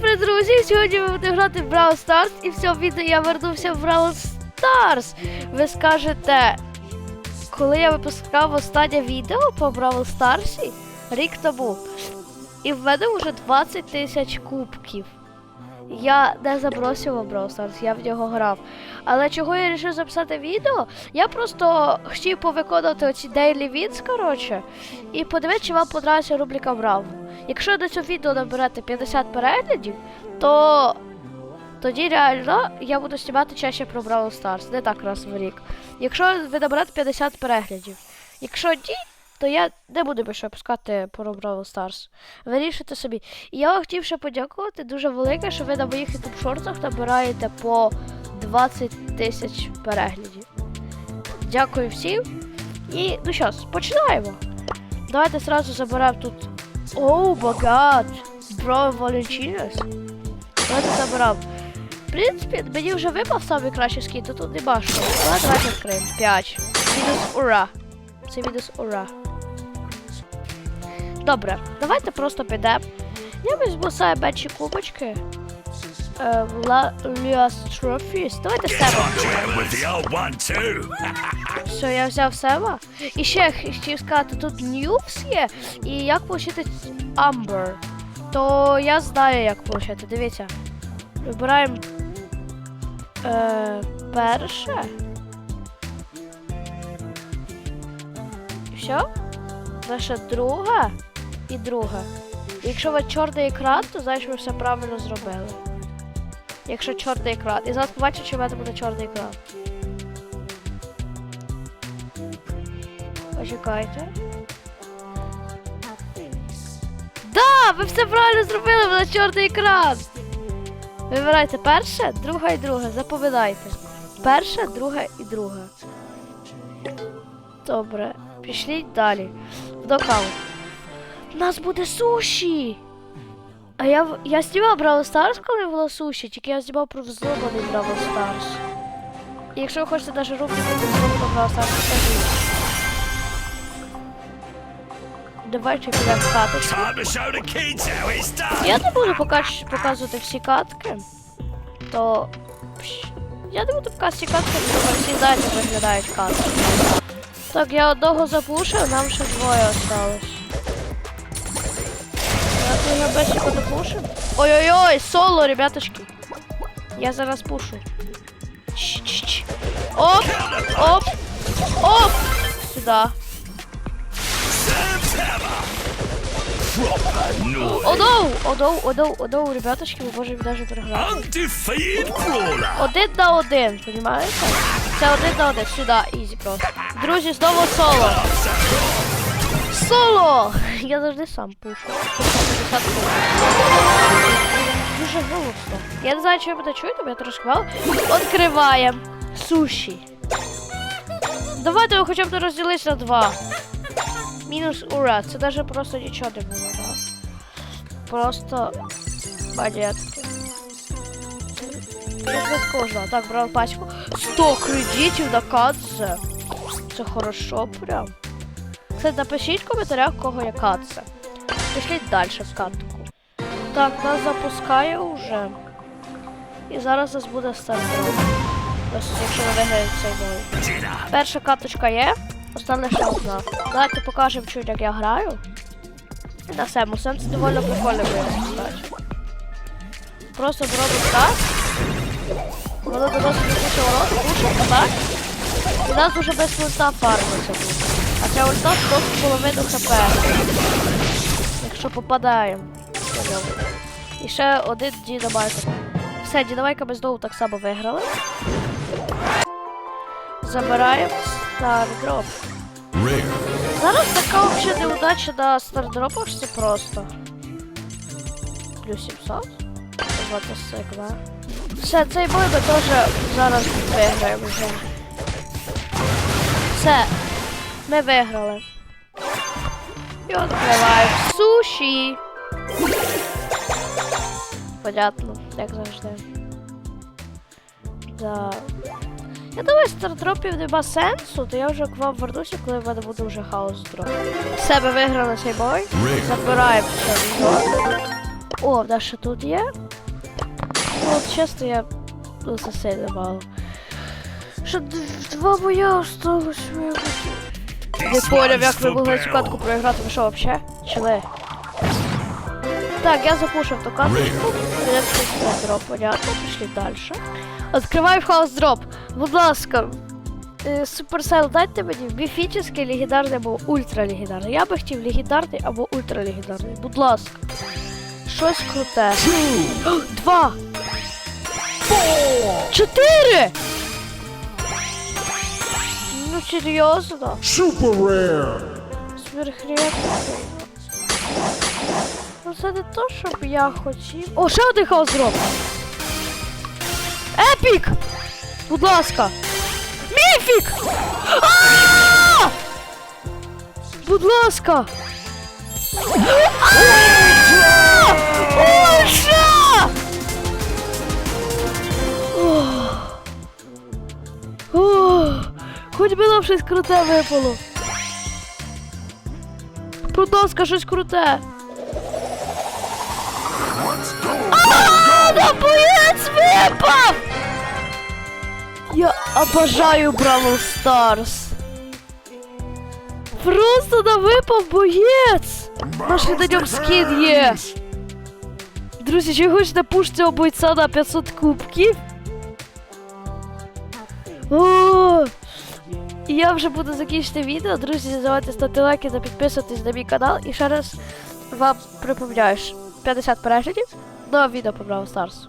Привіт, друзі! Сьогодні ми будемо грати в Brawl Stars і в цьому відео я вернувся в Brawl Stars. Ви скажете, коли я випускав останнє відео по Brawl Stars рік тому. І в мене вже 20 тисяч кубків. Я не забросив Brawl Stars, я в нього грав. Але чого я вирішив записати відео? Я просто хотів повиконувати оці Daily Wins, коротше, і подивитися, чи вам подобається рубрика Браво. Якщо до цього відео наберете 50 переглядів, то тоді реально я буду знімати чаще про Brawl Stars, не так раз в рік. Якщо ви наберете 50 переглядів. Якщо ні, то я не буду більше пускати про Brawl Stars. Вирішуйте собі. І я вам хотів ще подякувати дуже велике, що ви на моїх YouTube шортах набираєте по 20 тисяч переглядів. Дякую всім. І ну що, починаємо. Давайте зразу заберемо тут. Оу, багат! Бро Валентінес. це заберемо. В принципі, мені вже випав найкращий скін, то тут нема що. Але давайте відкриємо. 5. Мінус ура. Це мінус ура. Добре, давайте просто підемо. Я візьму себе менші кубочки. Е, Ла Ліас Трофіс. Давайте too. Все, я взяв себе. І ще х- хотів сказати, тут Ньюкс є. І як отримати Amber. То я знаю, як отримати. Дивіться. Вибираємо е, перше. Все. Наше друге і друге. І Якщо вас чорний екран, то значить ви все правильно зробили. Якщо чорний екран. І зараз побачите, чи в мене буде чорний екран. Почекайте. Да, ви все правильно зробили, ви чорний екран. Вибирайте перше, друге і друге. Запам'ятайте. Перше, друге і друге. Добре. Пішліть далі. В докаут. У нас буде суші! А я, я знімав Brawl Stars, коли було суші, тільки я знімав про взломаний Stars. І якщо ви хочете навіть рубрику про Brawl Stars, то. Давайте підемо в каточку. Я не буду покач... показувати всі катки. То. Я не буду показувати всі катки, тому всі знають, як виглядають катки. Так, я одного запушив, нам ще двоє осталось. Я я бесіку допушив. Ой-ой-ой, соло, ребятушки. Я зараз пушу. Чш-чш-чш. Оп! Оп! Оп! Сюда. Одоу, одоу, одоу, одоу, ребятушки, ми можемо навіть програти. Один на один, понімаєте? Це один на один, сюди, ізі просто. Друзі, знову соло. Соло! Я завжди сам пушу. Дуже голосно. Я не знаю, чи ви чуєте, я трошки мало. Відкриваємо суші. Давайте хоча б не на два. Мінус ура. Це навіть просто нічого не було, да? Просто монетки. Кожного. Так, брав пачку. 100 кредитів на катце. Це хорошо прям. Кстати, напишіть в коментарях, кого є катце. Пішліть далі в катку. Так, нас запускає вже. І зараз нас буде стартер. Ось, якщо ви виграєте цей бой. Перша каточка є, осталась ще одна. Давайте покажемо чуть, як я граю. І на сему. Сенс доволі прикольно буде. Просто зробимо так. Воно доносить до кучу урон, пушить, так. І нас вже без ульта фармиться буде. А ця ульта просто половину хп. Якщо попадаємо. І ще один дінамайка. Все, дінамайка ми знову так само виграли. Забираємо стардроп. Зараз така взагалі неудача на стардропах це просто. Плюс 700. Звати сикла. Все, цей бой ми теж зараз виграємо вже. Все. Ми виграли. І відкриваємо суші. Понятно, як завжди. Да. Я думаю, стардропів нема сенсу, то я вже к вам вернуся, коли в мене буде вже хаос дроп. Все, ми виграли цей бой. Забираємо все. О, в нас ще тут є. Ну, От чесно, я ну, це сильно мало. Що д- два боя осталось вибити. Не поняв, як ви могли цю катку проіграти, ви що, вообще? Чили? Так, я запушив ту каточку. Я тут дроп, понятно, пішли далі. Відкриваю хаос дроп. Будь ласка, е, Supercell, дайте мені міфічний, легендарний або ультралегендарний. Я би хотів легендарний або ультралегендарний. Будь ласка. Щось круте. Два! Чотири! Ну серйозно? Super rare. Сверхредко. Ну це не то, щоб я хотів. О, ще один хаос дроп! Епік! Будь ласка! Міфік! Будь ласка! Хоч би нам щось круте випало. Будь ласка, щось круте. А, на боєць випав! Я обожаю Бравл Старс. Просто на випав боєць! Наш на ньому скін є. Друзі, чи хочете пуш цього бойця на 500 кубків? О! І я вже буду закінчити відео. Друзі, не забувайте ставити лайки та підписуватись на мій канал. І ще раз вам припомняю, 50 переглядів. Нове відео по Бравл Старс.